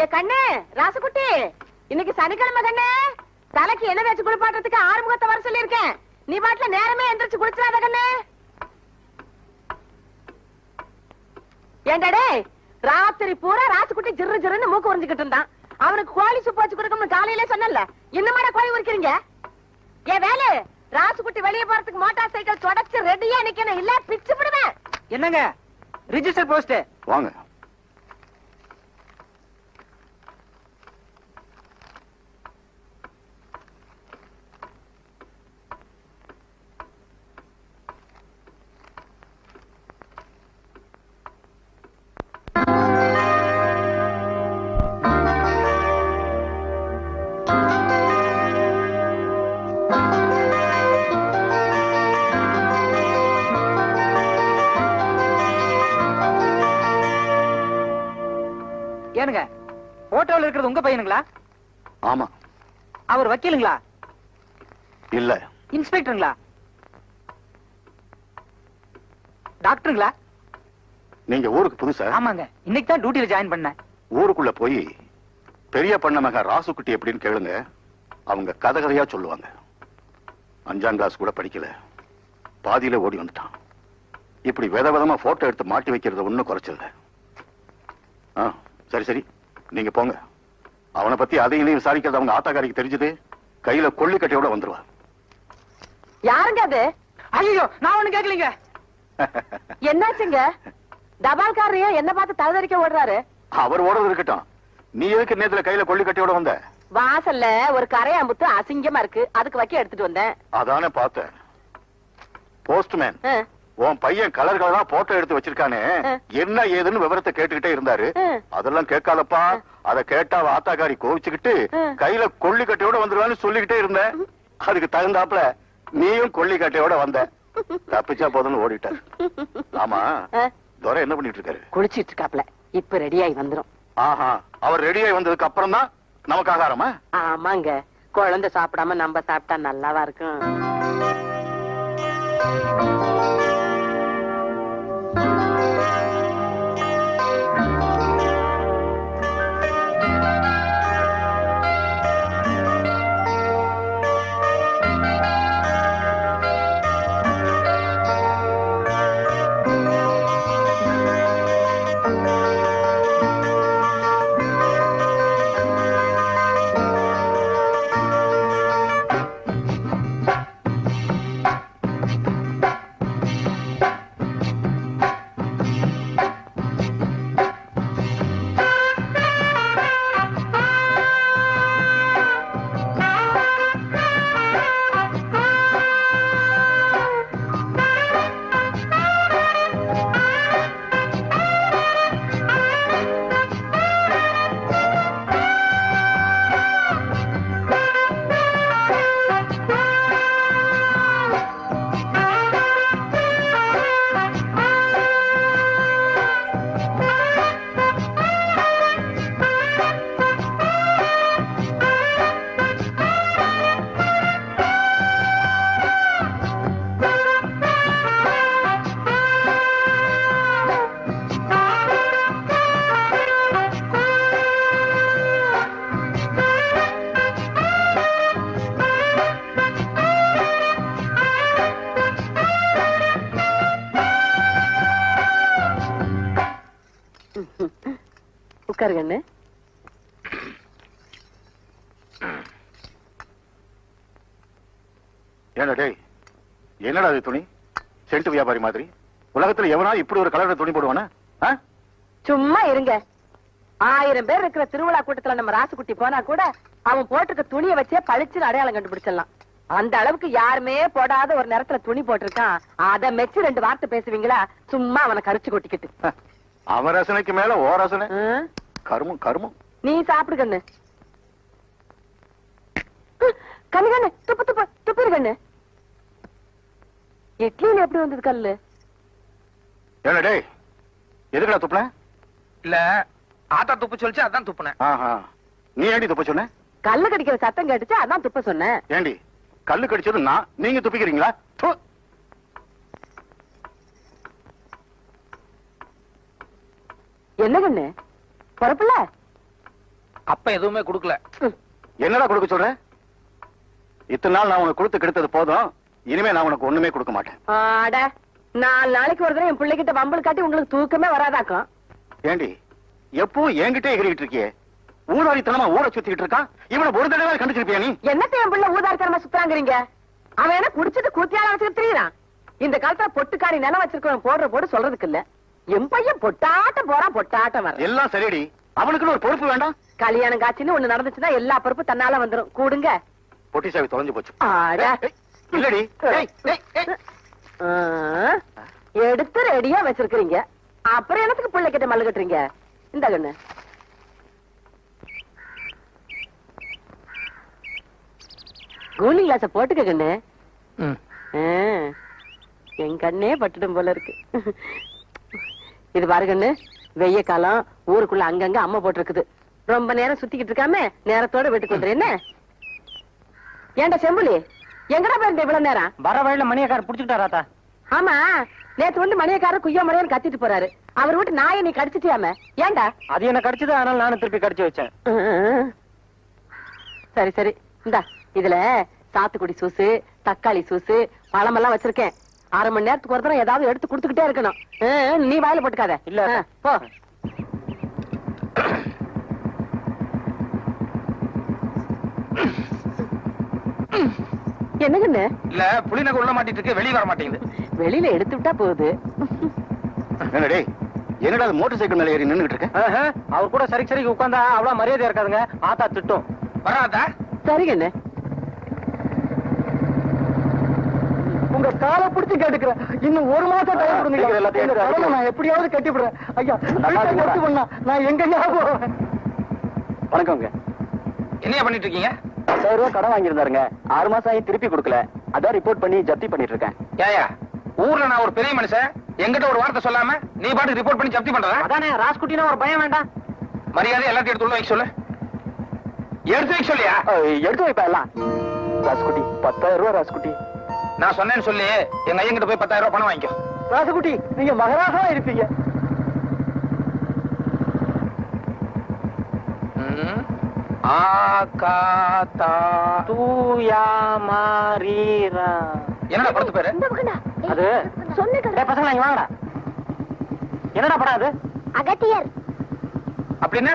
ஏ கண்ணு ராசுகுட்டி இன்னைக்கு சனிக்கிழமை கண்ணு. தலைக்கு என்ன வச்சு குளிப்பாட்டுறதுக்கு ஆறுமுகத்தை வர சொல்லியிருக்கேன். நீ பாட்டுல நேரமே எந்திரிச்சு குளிச்சிடாத கண்ணு. ஏண்டாடே ராத்திரி பூரா ராசுகுட்டி ஜிரு ஜிருன்னு மூக்கு உறிஞ்சுக்கிட்டு இருந்தான். அவனுக்கு கோழி சூப்பு வச்சு கொடுக்கணும்னு காலையில சொன்னல இன்னுமாடா கோழி உரிக்கிறீங்க? ஏ வேலு ராசுகுட்டி வெளியே போறதுக்கு மோட்டார் சைக்கிள் தொடச்சு ரெடியா நிக்கணும். இல்ல பிச்சு விடுவேன் என்னங்க? ரிஜிஸ்டர் போஸ்ட் வாங்க. இருக்கிறது உங்க பையனுங்களா? ஆமா. அவர் வக்கீலுங்களா? இல்ல. இன்ஸ்பெக்டருங்களா? டாக்டருங்களா? நீங்க ஊருக்கு புதுசா? ஆமாங்க. இன்னைக்கு தான் டியூட்டில ஜாயின் பண்ணேன். ஊருக்குள்ள போய் பெரிய பண்ண மக ராசுக்குட்டி எப்படின்னு கேளுங்க. அவங்க கதை கதையா சொல்லுவாங்க. அஞ்சாம் கிளாஸ் கூட படிக்கல. பாதியில ஓடி வந்துட்டான். இப்படி வித விதமா போட்டோ எடுத்து மாட்டி வைக்கிறது ஒண்ணும் குறைச்சல ஆ சரி சரி. நீங்க போங்க. அவனை பத்தி அதையும் இதையும் விசாரிக்கிறது அவங்க ஆத்தாக்காரிக்கு தெரிஞ்சது. கையில கொள்ளி கட்டையோட வந்துருவா. யாருங்க அது? ஐயோ நான் ஒண்ணு கேட்கலீங்க என்னாச்சுங்க? தபால்காரரையும் என்ன பார்த்து தகுதறிக்க ஓடுறாரு? அவர் ஓடுறது இருக்கட்டும். நீ எதுக்கு நேத்துல கையில கொள்ளி கட்டையோட வந்த? வாசல்ல ஒரு கரையாம்புத்து அசிங்கமா இருக்கு. அதுக்கு வைக்க எடுத்துட்டு வந்தேன். அதானே பார்த்தேன். போஸ்ட்மேன் உன் பையன் கலர் கலரா போட்டோ எடுத்து வச்சிருக்கானே. என்ன ஏதுன்னு விவரத்தை கேட்டுக்கிட்டே இருந்தாரு. அதெல்லாம் கேட்காதப்பா. அத கேட்டா அவ ஆத்தாக்காரி கோவிச்சுக்கிட்டு. கையில கொள்ளி கட்டையோட வந்துருவான்னு சொல்லிக்கிட்டே இருந்தேன் அதுக்கு தகுந்தாப்புல நீயும் கொள்ளி கட்டையோட வந்த. தப்பிச்சா போதும்னு ஓடிட்டார் ஆமா. துரை என்ன பண்ணிட்டு இருக்காரு? குளிச்சிட்டு இருக்காப்ல இப்ப ரெடியாகி வந்துரும். ஆஹா. அவர் ரெடியாகி வந்ததுக்கு அப்புறம் தான் நமக்கு ஆகாரமா? ஆமாங்க. குழந்தை சாப்பிடாம நம்ம சாப்பிட்டா நல்லாவா இருக்கும்? உட்காருங்கண்ணு ஏன்டா டேய் என்னடா அது துணி? சென்ட் வியாபாரி மாதிரி. உலகத்துல எவனா இப்படி ஒரு கலர்ல துணி போடுவானா? சும்மா இருங்க. ஆயிரம் பேர் இருக்கிற திருவிழா கூட்டத்துல நம்ம ராசுகுட்டி போனா கூட அவன் போட்டிருக்க துணியை வச்சே பளிச்சுன்னு அடையாளம் கண்டுபிடிச்சிடலாம். அந்த அளவுக்கு யாருமே போடாத ஒரு நேரத்துல துணி போட்டிருக்கான். அத மெச்சு ரெண்டு வார்த்தை பேசுவீங்களா? சும்மா அவனை கரிச்சு கொட்டிக்கிட்டு. அவன் ரசனைக்கு மேல ஓ ரசனை? கருமம் கருமம் நீ சாப்பிடு கண்ணு. கண்ணு கண்ணு துப்பு துப்பு துப்பிரு கண்ணு. இட்லியில எப்படி வந்தது கல்லு? ஏன்டா டேய் எதுக்குடா துப்புன? இல்ல ஆத்தா துப்பு சொல்லிச்சு அதான் துப்புனேன் ஆஹா நீ ஏண்டி துப்ப சொன்ன? கல்லு கடிக்கிற சத்தம் கேட்டுச்சு அதான் துப்ப சொன்னேன் ஏண்டி கல்லு கடிச்சது நான் நீங்க துப்பிக்கிறீங்களா? ப்பு. என்ன கண்ணு? பொறப்புல? அப்ப எதுவுமே கொடுக்கல. என்னடா கொடுக்க சொல்ற? இத்தனை நாள் நான் உனக்கு கொடுத்து கெடுத்தது போதும். இனிமே நான் உனக்கு ஒண்ணுமே கொடுக்க மாட்டேன். ஆட நாலு நாளைக்கு ஒரு தடவை என் பிள்ளைகிட்ட வம்பல் காட்டி உங்களுக்கு தூக்கமே வராதாக்கும். ஏண்டி எப்பவும் என்கிட்டே எகிரிட்டு இருக்கியே? ஊதாரித்தனமா ஊரை சுத்திட்டு இருக்கான்? இவனை ஒரு தடவை கண்டுச்சிருப்பியா நீ? என்னத்த என் பிள்ளை ஊதாரித்தனமா சுத்துறாங்கிறீங்க? அவன் என்ன குடிச்சிட்டு கூத்தியால வச்சுட்டு திரியறான்? இந்த காலத்துல பொட்டுக்காரி நிலம் வச்சிருக்கவன் போடுற போடு சொல்றதுக்கு இல்ல. என் பையன் பொட்டாட்டம் போறான் பொட்டாட்டம் வர எல்லாம் சரிடி. அவனுக்குன்னு ஒரு பொறுப்பு வேண்டாம். கல்யாணம் காட்சின்னு ஒண்ணு நடந்துச்சுன்னா எல்லா பொறுப்பு தன்னால வந்துரும். கூடுங்க. பொட்டி சாவி தொலைஞ்சு போச்சு. இல்லடி. எடுத்து ரெடியா வச்சிருக்கீங்க அப்புறம் என்னத்துக்கு பிள்ளை கிட்ட மல்லுகட்டுறீங்க இந்த கண்ணு. கூலிங் கிளாஸ போட்டுக்க கண்ணு. என் கண்ணே பட்டுடும் போல இருக்கு. இது பாரு கண்ணு வெய்ய காலம் ஊருக்குள்ள அங்கங்க அம்மா போட்டிருக்குது. ரொம்ப நேரம் சுத்திக்கிட்டு இருக்காம நேரத்தோட வீட்டுக்கு வந்துரு என்ன? ஏன்டா செம்புலி? எங்கடா போயிருந்த இவ்வளவு நேரம்? வர வழியில மணியக்காரர் புடிச்சுக்கிட்டாராத்தா ஆமா நேத்து வந்து மணியக்காரர் குய்யோ மணியன்னு கத்திட்டு போறாரு. அவர் வீட்டு நாயை நீ கடிச்சிட்டியாம? ஏன்டா? அது என்ன கடிச்சது அதனால நானும் திருப்பி கடிச்சு வச்சேன். சரி சரி. இந்தா இதுல சாத்துக்குடி சூசு தக்காளி சூசு பழமெல்லாம் வச்சிருக்கேன். அரை மணி நேரத்துக்கு ஒரு ஏதாவது எடுத்து கொடுத்துக்கிட்டே இருக்கணும். நீ வாயில போட்டுக்காத. இல்ல. போ. என்னங்கண்ணு இல்ல புளிநகை உள்ள மாட்டிட்டு இருக்கு வெளிய வர மாட்டேங்குது. வெளியில எடுத்து விட்டா போகுது. என்னடா டேய் என்னடா மோட்டார் சைக்கிள் மேல ஏறி நின்னுகிட்டு இருக்க? அவர் கூட சரி சரிக்கு உட்காந்தா அவ்வளவு மரியாதை இருக்காதுங்க. ஆத்தா திட்டும். வராதா சரிங்கண்ணு உங்க காலை பிடிச்சு கேட்டுக்கிறேன். இன்னும் ஒரு மாசம் டைம் கொடுங்க. எல்லாத்தையும் கடனை. நான் எப்படியாவது கட்டி விடுறேன் ஐயா. கட்டி பண்ணா நான் எங்க ஞாபகம் வணக்கம்ங்க என்னையா பண்ணிட்டு இருக்கீங்க பத்தாயிரம் ரூபாய் கடன் வாங்கியிருந்தாருங்க. ஆறு மாசம் ஆகி திருப்பி கொடுக்கல. அதான் ரிப்போர்ட் பண்ணி ஜப்தி பண்ணிட்டு இருக்கேன் ஏயா ஊர்ல நான் ஒரு பெரிய மனுஷன். என்கிட்ட ஒரு வார்த்தை சொல்லாம நீ பாட்டு ரிப்போர்ட் பண்ணி ஜப்தி பண்றதா? அதானே ராஸ்குட்டினா ஒரு பயம் வேண்டாம். மரியாதை எல்லாத்தையும் எடுத்து உள்ள வைக்க சொல்லு. எடுத்து வைக்க சொல்லியா? எடுத்து வைப்பா எல்லாம். ராஸ்குட்டி பத்தாயிரம் ரூபாய் ராஸ்குட்டி. நான் சொன்னேன்னு சொல்லி எங்க ஐயங்கிட்ட போய் பத்தாயிரம் ரூபாய் பணம் வாங்கிக்கோ. ராசுகுட்டி நீங்க மகராசா இருப்பீங்க. ஆ கா தா தூயா மாரீரா என்னடா படத்து பேரு? அது? டேய் பசங்களா இங்க வாங்கடா. என்னடா படம் அது? அகத்தியர். அப்படின்னு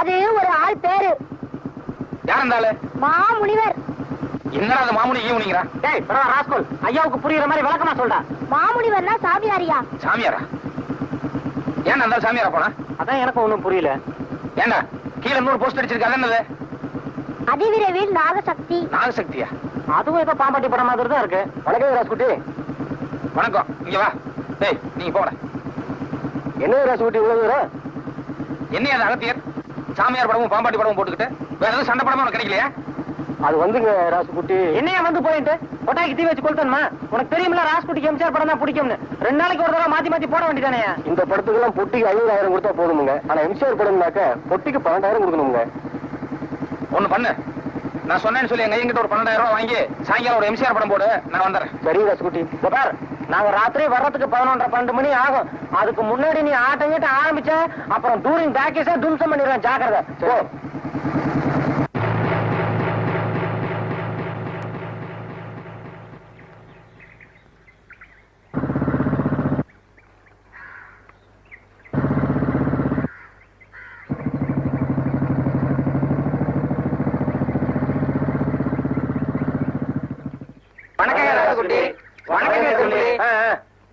அது ஒரு ஆள் பேரு. யார் ஆளு? மாமுனிவர். என்னடா அது மாமுனி ஈவுனிங்கிறா டேய் பரவா ராஸ்கோல் ஐயாவுக்கு புரியுற மாதிரி விளக்கமா சொல்டா மாமுனிவர்னா சாமியாரியா? சாமியாரா? ஏன் அந்த சாமியாரா போனா? அதான் எனக்கு ஒண்ணும் புரியல. ஏண்டா கீழே நூறு போஸ்ட் அடிச்சிருக்க அது என்னது? அதிவிரைவில் நாகசக்தி. நாகசக்தியா? அதுவும் ஏதோ பாம்பாட்டி படம் மாதிரி தான் இருக்கு. வணக்கம் ராஸ்குட்டி வணக்கம் இங்க வா. டேய் நீங்க போட. என்ன ராஸ்குட்டி இவ்வளவு தூரம்? என்ன அது அகத்தியர்? சாமியார் படமும் பாம்பாட்டி படமும் போட்டுக்கிட்டு வேற எதுவும் சண்டை படமும் கிடைக்கலையா? அது வந்துங்க ராசுகுட்டி என்னையா வந்து போயிட்டு? கொட்டாய்க்கு தீ வச்சு கொளுத்தணுமா? உனக்கு தெரியுமில்ல ராசுகுட்டிக்கு எம்ஜிஆர் படம் தான் பிடிக்கும்னு. ரெண்டு நாளைக்கு ஒரு தடவை மாத்தி மாத்தி போட வேண்டியதானே? இந்த படத்துக்கெல்லாம் பொட்டிக்கு ஐநூறாயிரம் கொடுத்தா போதுமுங்க. ஆனா எம்சிஆர் படம்னாக்க பொட்டிக்கு பன்னெண்டாயிரம் கொடுக்கணுங்க. ஒண்ணு பண்ணு. நான் சொன்னேன்னு சொல்லி எங்க ஐயங்கிட்ட ஒரு பன்னெண்டாயிரம் ரூபாய் வாங்கி சாயங்காலம் ஒரு எம்சிஆர் படம் போடு நான் வந்துடுறேன் சரி ராசுகுட்டி பார் நாங்க ராத்திரி வர்றதுக்கு பதினொன்றரை பன்னெண்டு மணி ஆகும். அதுக்கு முன்னாடி நீ ஆட்டம் கிட்ட ஆரம்பிச்ச அப்புறம் டூரிங் பேக்கேஜா தும்சம் பண்ணிடுவேன். ஜாக்கிரதை.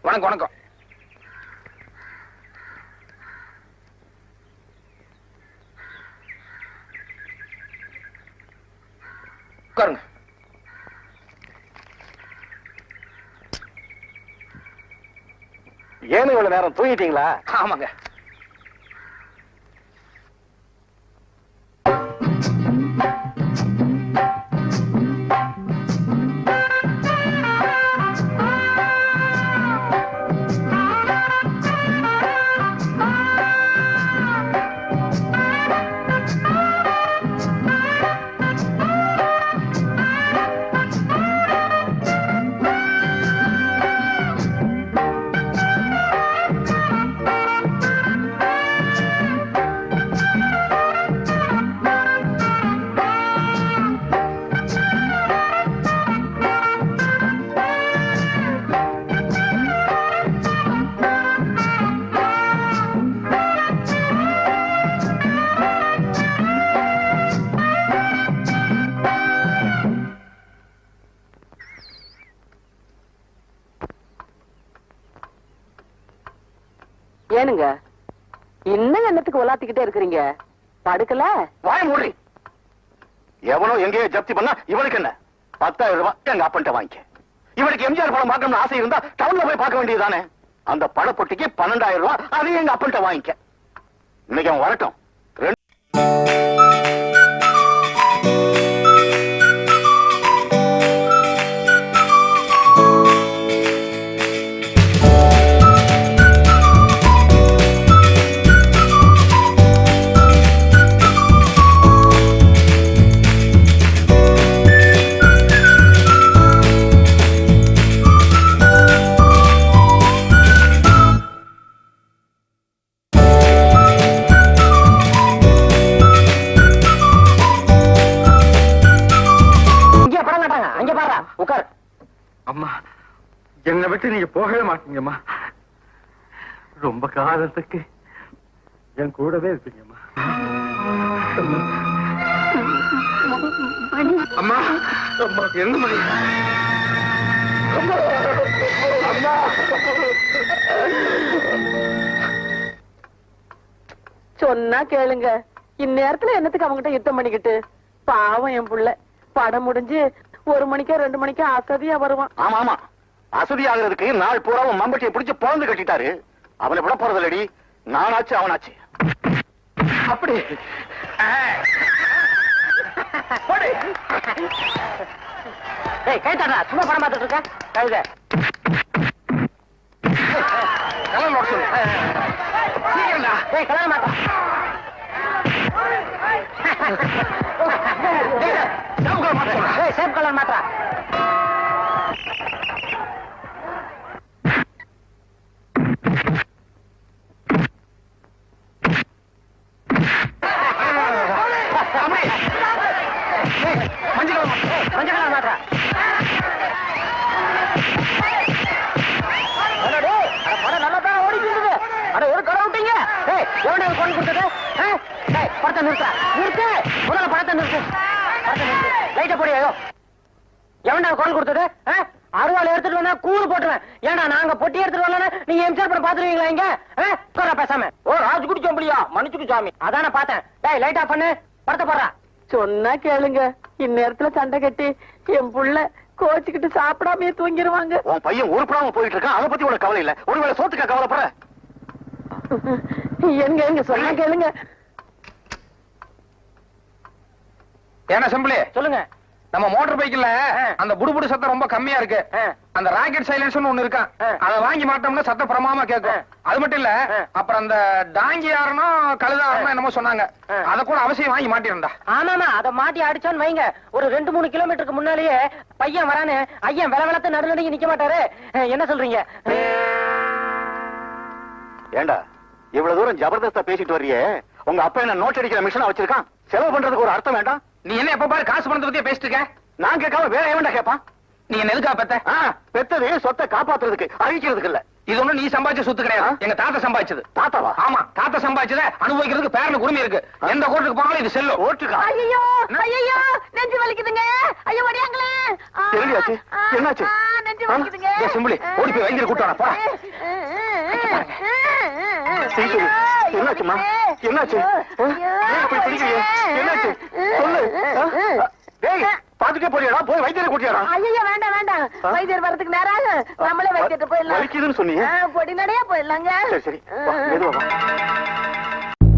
வணக்கம் வணக்கம். உட்காருங்க. ஏன்னு இவ்வளவு நேரம் தூங்கிட்டீங்களா? ஆமாங்க. ஏனுங்க? இன்னும் என்னத்துக்கு உலாத்திக்கிட்டே இருக்கிறீங்க? படுக்கல? வாய மூடி. எவனோ எங்கேயோ ஜப்தி பண்ணா இவனுக்கு என்ன? பத்தாயிரம் ரூபாய் எங்க அப்பன்ட்ட வாங்கிக்க. இவனுக்கு எம்ஜிஆர் படம் பார்க்கணும்னு ஆசை இருந்தா டவுன்ல போய் பார்க்க வேண்டியதுதானே அந்த படப்பொட்டிக்கு பன்னெண்டாயிரம் ரூபாய் அதையும் எங்க அப்பன்ட்ட வாங்கிக்க. இன்னைக்கு அவன் வரட்டும். அம்மா என்னை விட்டு நீங்க போகவே மாட்டீங்கம்மா. ரொம்ப காலத்துக்கு என் கூடவே இருப்பீங்கம்மா. அம்மா அம்மா என்ன மணி? சொன்னா கேளுங்க. இந்நேரத்துல என்னத்துக்கு அவங்கிட்ட யுத்தம் பண்ணிக்கிட்டு? பாவம் என் புள்ள. படம் முடிஞ்சு ஒரு மணிக்கோ ரெண்டு மணிக்கோ அசதியா வருவான். ஆமா ஆமா. அசதி ஆகுறதுக்கு நாள் பூரா அவன் மம்பட்டியை பிடிச்சு பிறந்து கட்டிட்டாரு. அவனை விட போறதில்லடி. நானாச்சு அவனாச்சு. அப்படி. ஏய் கை தட்டா சும்மா படம் பார்த்துட்டு இருக்க? கழுத கலர் சொல்லு கலர் மாட்டா அப்படி. ஏய், மஞ்சள் கலர் மாத்து. இது கொண்டு கொடுத்தது? படத்தை நிறுத்த. நிறுத்து. முதல்ல படத்தை நிறுத்து. படத்தை நிறுத்து. லைட்டை போடியா யோ எவன்டா கொண்டு கொடுத்தது? அருவாள் எடுத்துட்டு வந்தா கூறு போட்டுருவேன். ஏன்டா நாங்க பொட்டி எடுத்துட்டு வரலன்னு நீங்க எம்ஜிஆர் படம் பாத்துருவீங்களா இங்க? உட்கார்றா பேசாம. ஓ ராஜ்குடி சொம்பளியா மன்னிச்சுக்கு சாமி. அதானே பார்த்தேன். டேய் லைட் ஆஃப் பண்ணு. படத்தை போடுறா. சொன்னா கேளுங்க. இந்நேரத்துல சண்டை கட்டி என் புள்ள கோச்சுக்கிட்டு சாப்பிடாமயே தூங்கிடுவாங்க உன் பையன் உருப்படாம போயிட்டு இருக்கான். அதை பத்தி உனக்கு கவலை இல்ல. ஒருவேளை சோத்துக்கா கவலைப்படுற எங்க எங்க சொன்னா கேளுங்க ஏன்னா செம்பிளி சொல்லுங்க நம்ம மோட்டார் பைக்ல. அந்த புடுபுடு சத்தம் ரொம்ப கம்மியா இருக்கு. அந்த ராக்கெட் சைலன்ஸ்னு ஒண்ணு இருக்கான். அத வாங்கி மாட்டோம்னா சத்தம் பிரமாமா கேட்கும். அது மட்டும் இல்ல. அப்புறம் அந்த டாங்கி யாருனும் கழுதாரனும் என்னமோ சொன்னாங்க. அத கூட அவசியம் வாங்கி மாட்டிருந்தா ஆமாமா அத மாட்டி அடிச்சான்னு வைங்க ஒரு ரெண்டு மூணு கிலோமீட்டருக்கு முன்னாலேயே பையன் வரானு ஐயன் வில விளத்து நடுநடுங்கி நிக்க மாட்டாரு என்ன சொல்றீங்க ஏண்டா இவ்வளவு தூரம் ஜபர்தஸ்தா பேசிட்டு வர்றியே. உங்க அப்பா என்ன நோட் அடிக்கிற மிஷினா வச்சிருக்கான்? செலவு பண்றதுக்கு ஒரு அர்த்தம் வேண்டாம். நீ என்ன எப்ப பாரு காசு பணத்தை பத்தியே பேசிட்டு இருக்க? நான் கேட்காம வேற எவன்டா கேட்பான்? நீ என்ன எதுக்கா பெத்த? ஆ, பெத்தது சொத்தை காப்பாத்துறதுக்கு அழிக்கிறதுக்கு இல்ல. இது ஒண்ணும் நீ சம்பாதிச்ச சொத்து கிடையாது. எங்க தாத்தா சம்பாதிச்சது. தாத்தாவா? ஆமா தாத்தா சம்பாதிச்சத அனுபவிக்கிறதுக்கு பேரனுக்கு உரிமை இருக்கு. எந்த கோர்ட்டுக்கு போனாலும் இது செல்லும். ஓட்டுக்கா ஐயோ ஐயோ நெஞ்சு வலிக்குதுங்க. ஐயோ என்னடியாச்சு? ஆ, என்னாச்சு? நெஞ்சு? வலிக்குதுங்க. டேய் சிம்புலி, ஓடி போய் வைத்தியரை கூட்டு வாடா, போடா. சீக்கிரம். என்னாச்சும்மா? என்னாச்சு? இப்படி பிடிக்கிறீங்க? என்னாச்சு? சொல்லு. ஆ? டேய், பாத்துட்டே போறியாடா போய் வைத்தியரை கூட்டியாடா ஐயோ வேண்டாம் வேண்டாம்? வைத்தியர் வரதுக்கு நேரம். நம்மளே வைத்தியத்தை போயிடலாம் வலிக்குதுன்னு சொன்னீங்க பொடி நடையா போயிடலாங்க சரி சரி மெதுவா வா.